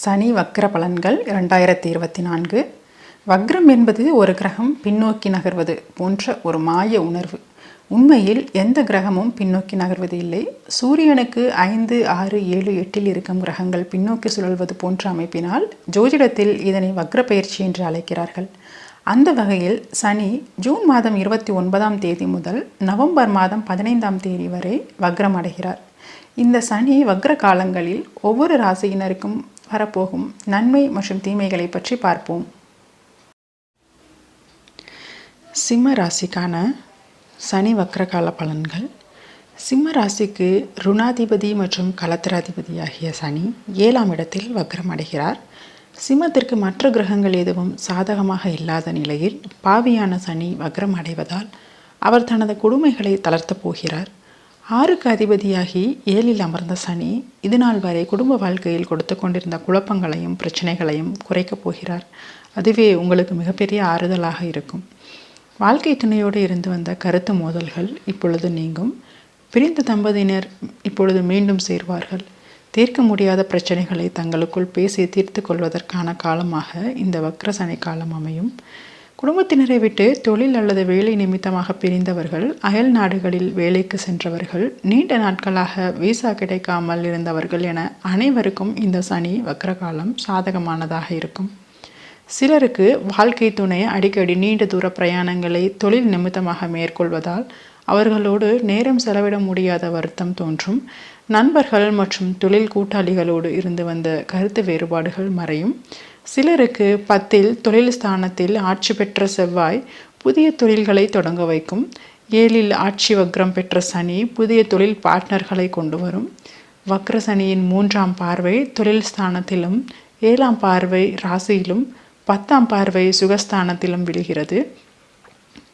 சனி வக்ர பலன்கள் இரண்டாயிரத்தி இருபத்தி நான்கு. வக்ரம் என்பது ஒரு கிரகம் பின்னோக்கி நகர்வது போன்ற ஒரு மாய உணர்வு. உண்மையில் எந்த கிரகமும் பின்னோக்கி நகர்வது இல்லை. சூரியனுக்கு ஐந்து ஆறு ஏழு எட்டில் இருக்கும் கிரகங்கள் பின்னோக்கி சுழல்வது போன்ற அமைப்பினால் ஜோதிடத்தில் இதனை வக்ர பயிற்சி என்று அழைக்கிறார்கள். அந்த வகையில் சனி ஜூன் மாதம் இருபத்தி ஒன்பதாம் தேதி முதல் நவம்பர் மாதம் பதினைந்தாம் தேதி வரை வக்ரம் அடைகிறார். இந்த சனி வக்ர காலங்களில் ஒவ்வொரு ராசியினருக்கும் வரப்போகும். நன்மை மற்றும் தீமைகளை பற்றி பார்ப்போம். சிம்ம ராசிக்கான சனி வக்ரகால பலன்கள். சிம்ம ராசிக்கு ருணாதிபதி மற்றும் கலத்திராதிபதி ஆகிய சனி ஏழாம் இடத்தில் வக்ரம் அடைகிறார். சிம்மத்திற்கு மற்ற கிரகங்கள் எதுவும் சாதகமாக இல்லாத நிலையில் பாவியான சனி வக்ரம் அடைவதால் அவர் தனது கொடுமைகளை தளர்த்தப் போகிறார். ஆறுக்கு அதிபதியாகி ஏழில் அமர்ந்த சனி இதுநாள் வரை குடும்ப வாழ்க்கையில் கொடுத்து கொண்டிருந்த குழப்பங்களையும் பிரச்சனைகளையும் குறைக்கப் போகிறார். அதுவே உங்களுக்கு மிகப்பெரிய ஆறுதலாக இருக்கும். வாழ்க்கை துணையோடு இருந்து வந்த கருத்து மோதல்கள் இப்பொழுது நீங்கும். பிரிந்த தம்பதியினர் இப்பொழுது மீண்டும் சேர்வார்கள். தீர்க்க முடியாத பிரச்சனைகளை தங்களுக்குள் பேசி தீர்த்து கொள்வதற்கான காலமாக இந்த வக்ர சனி காலம் அமையும். குடும்பத்தினரை விட்டு தொழில் அல்லது வேலை நிமித்தமாக பிரிந்தவர்கள் அயல் நாடுகளில் வேலைக்கு சென்றவர்கள் நீண்ட நாட்களாக விசா கிடைக்காமல் இருந்தவர்கள் என அனைவருக்கும் இந்த சனி வக்ரகாலம் சாதகமானதாக இருக்கும். சிலருக்கு வாழ்க்கை துணை அடிக்கடி நீண்ட தூர பிரயாணங்களை தொழில் நிமித்தமாக மேற்கொள்வதால் அவர்களோடு நேரம் செலவிட முடியாத வருத்தம் தோன்றும். நண்பர்கள் மற்றும் தொழில் கூட்டாளிகளோடு இருந்து வந்த கருத்து வேறுபாடுகள் மறையும். சிலருக்கு பத்தில் தொழில் ஸ்தானத்தில் ஆட்சி பெற்ற செவ்வாய் புதிய தொழில்களை தொடங்க வைக்கும். ஏழில் ஆட்சி வக்ரம் பெற்ற சனி புதிய தொழில் பார்ட்னர்களை கொண்டு வரும். வக்ர சனியின் மூன்றாம் பார்வை தொழில் ஸ்தானத்திலும் ஏழாம் பார்வை ராசியிலும் பத்தாம் பார்வை சுகஸ்தானத்திலும் விழுகிறது.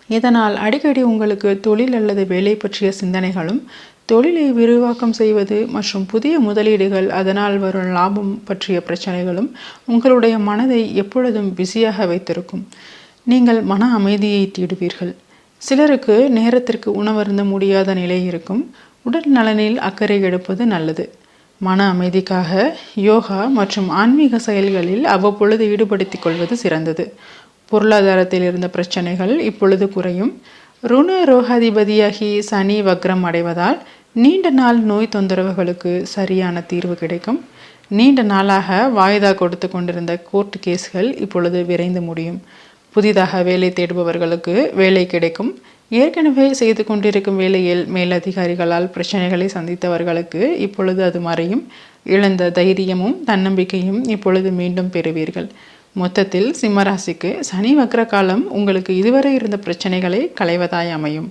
இதனால் அடிக்கடி உங்களுக்கு தொழில் அல்லது வேலை பற்றிய சிந்தனைகளும் தொழிலை விரிவாக்கம் செய்வது மற்றும் புதிய முதலீடுகள் அதனால் வரும் லாபம் பற்றிய பிரச்சனைகளும் உங்களுடைய மனதை எப்பொழுதும் பிஸியாக வைத்திருக்கும். நீங்கள் மன அமைதியை தேடுவீர்கள். சிலருக்கு நேரத்திற்கு உணவருந்த முடியாத நிலை இருக்கும். உடல் நலனில் அக்கறை எடுப்பது நல்லது. மன அமைதிக்காக யோகா மற்றும் ஆன்மீக செயல்களில் அவ்வப்பொழுது ஈடுபடுத்திக் கொள்வது சிறந்தது. பொருளாதாரத்தில் இருந்த பிரச்சனைகள் இப்பொழுது குறையும். ருண ரோகாதிபதியாகி சனி வக்ரம் அடைவதால் நீண்ட நாள் நோய் தொந்தரவுகளுக்கு சரியான தீர்வு கிடைக்கும். நீண்ட நாளாக வாய்தா கொடுத்து கொண்டிருந்த கோர்ட் கேஸ்கள் இப்பொழுது விரைந்து முடியும். புதிதாக வேலை தேடுபவர்களுக்கு வேலை கிடைக்கும். ஏற்கனவே செய்து கொண்டிருக்கும் வேலையில் மேலதிகாரிகளால் பிரச்சனைகளை சந்தித்தவர்களுக்கு இப்பொழுது அது மறையும். இழந்த தைரியமும் தன்னம்பிக்கையும் இப்பொழுது மீண்டும் பெறுவீர்கள். மொத்தத்தில் சிம்மராசிக்கு சனி வக்ர காலம் உங்களுக்கு இதுவரை இருந்த பிரச்சனைகளை களைவதாய் அமையும்.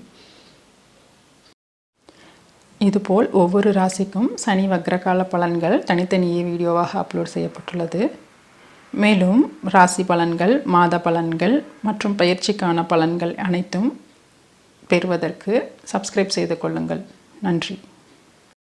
இதுபோல் ஒவ்வொரு ராசிக்கும் சனி வக்ரகால பலன்கள் தனித்தனியே வீடியோவாக அப்லோட் செய்யப்பட்டுள்ளது. மேலும் ராசி பலன்கள் மாத பலன்கள் மற்றும் பயிற்சிக்கான பலன்கள் அனைத்தும் பெறுவதற்கு சப்ஸ்கிரைப் செய்து கொள்ளுங்கள். நன்றி.